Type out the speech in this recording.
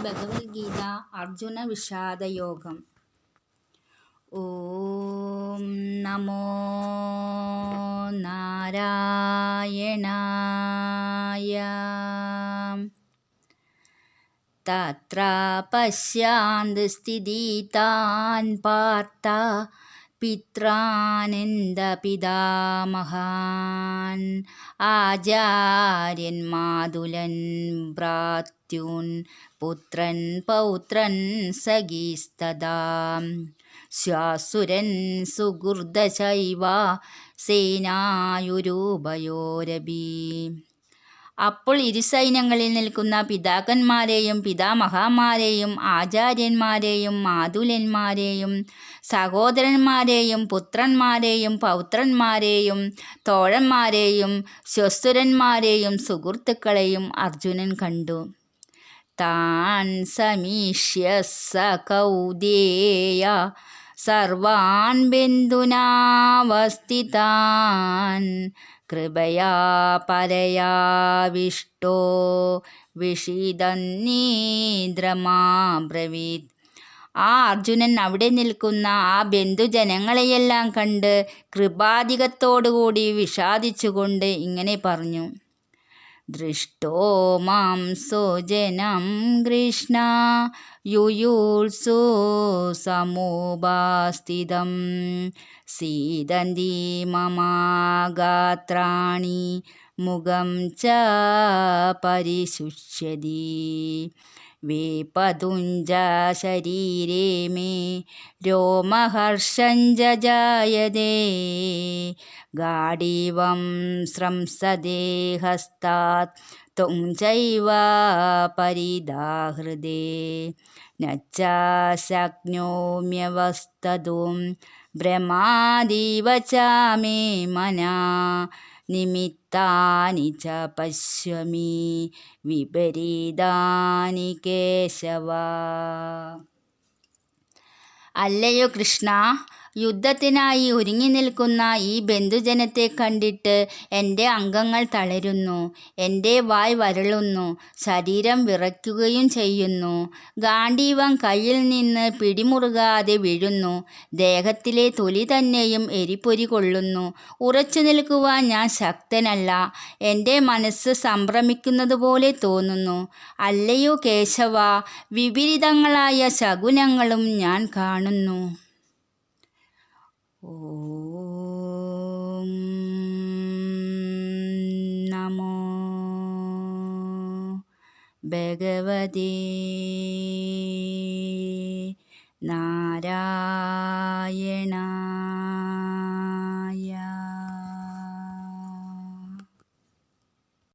ഭഗവത്ഗീത അർജുന വിഷാദയോഗം. ഓം നമോ നാരായണായ. തത്ര പശ്യാന്ത് സ്ഥിതി താൻ പാർത്ത പിത്രാനന്ദപിതാമഹാൻ ആചാര്യൻ മാതുലൻ ഭ്രാത്യൂൻ പുത്രൻ പൗത്രൻ സഖീസ്തദാം ശ്വാസുരൻ സുഹൃദശൈവ സേനായുരൂപയോരപി അപ്പോൾ ഇരുസൈന്യങ്ങളിൽ നിൽക്കുന്ന പിതാക്കന്മാരെയും പിതാമഹന്മാരെയും ആചാര്യന്മാരെയും മാതുലന്മാരെയും സഹോദരന്മാരെയും പുത്രന്മാരെയും പൗത്രന്മാരെയും തോഴന്മാരെയും സ്വസ്തുരന്മാരെയും സുഹൃത്തുക്കളെയും അർജുനൻ കണ്ടു. താൻ സമീഷ്യ സ കൗദേയ സർവാൻ ബന്ധുനാവസ്ഥിതാൻ കൃപയാ പരയാവിഷ്ടോ വിഷിതന്നീദ്രമാബ്രവീത് ആ അർജുനൻ അവിടെ നിൽക്കുന്ന ആ ബന്ധുജനങ്ങളെയെല്ലാം കണ്ട് കൃപാധികത്തോടുകൂടി വിഷാദിച്ചുകൊണ്ട് ഇങ്ങനെ പറഞ്ഞു. दृष्टो मां सुजनं गृष्णा युयुर्सुसमुस्थितं सीदन्ति ममा गात्राणि മുഖം ച പരിശുഷ്യതി വേപതുഞ്ച ശരീരേ മേ രോമഹർഷം ജായതേ ഗാഡീവം സ്രംസദേ ഹസ്താത് പരിദാഹൃദേ നച്ച ശക്നോമ്യവസ്തതും ഭ്രമാദീവ ച മേ മനാ. നിമിത്താനി ച പശ്യമി വിപരീതാനി കേശവ അല്ലയോ കൃഷ്ണ യുദ്ധത്തിനായി ഒരുങ്ങി നിൽക്കുന്ന ഈ ബന്ധുജനത്തെ കണ്ടിട്ട് എന്റെ അംഗങ്ങൾ തളരുന്നു. എന്റെ വായ് വരളുന്നു. ശരീരം വിറയ്ക്കുകയും ചെയ്യുന്നു. ഗാന്ധീവം കയ്യിൽ നിന്ന് പിടിമുറുകാതെ വീഴുന്നു. ദേഹത്തിലെ തൊലി തന്നെയും എരിപ്പൊരി കൊള്ളുന്നു. ഉറച്ചു നിൽക്കുവാൻ ഞാൻ ശക്തനല്ല. എന്റെ മനസ്സ് സംഭ്രമിക്കുന്നത് പോലെ തോന്നുന്നു. അല്ലയോ കേശവ വിപരീതങ്ങളായ ശകുനങ്ങളും ഞാൻ കാണുന്നു. ഓം നമോ ഭഗവതി നാരായണ